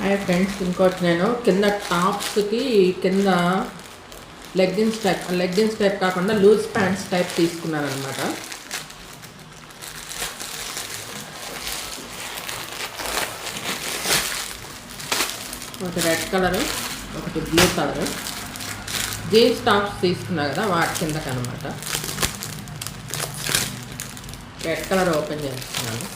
Hi friends ఇంకోటి నేను. కింద టాప్స్కి కింద లెగ్గిన్స్ టైప్ లెగ్గిన్స్ టైప్ కాకుండా లూజ్ ప్యాంట్స్ టైప్ తీసుకున్నాను అనమాట ఒకటి రెడ్ కలర్ ఒకటి బ్లూ కలర్. జీన్స్ టాప్స్ తీసుకున్నా కదా వాటి కిందకి అనమాట రెడ్ కలర్ ఓపెన్ చేస్తున్నాను.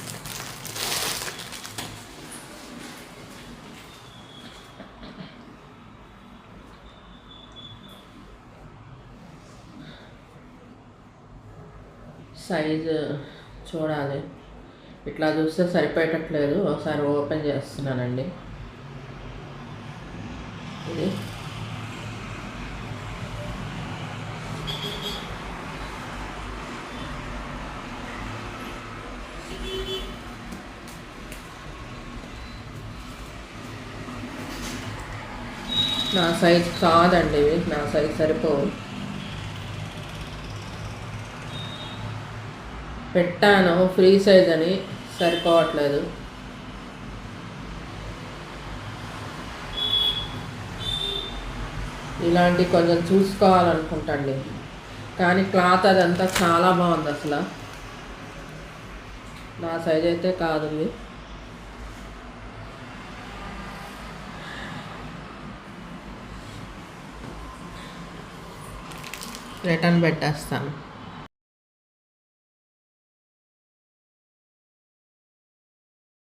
సైజు చూడాలి. ఇట్లా చూస్తే సరిపోయేటట్లేదు. ఒకసారి ఓపెన్ చేస్తున్నానండి. ఇది. నా సైజ్ కాదండి ఇవి. నా సైజ్ సరిపోవు. పెట్టాను. ఫ్రీ సైజ్ అని సరిపోవట్లేదు. ఇలాంటి కొంచెం చూసుకోవాలనుకుంటండి. కానీ క్లాత్ అదంతా చాలా బాగుంది అసలు. నా సైజ్ అయితే కాదు రిటర్న్ పెట్టేస్తాను.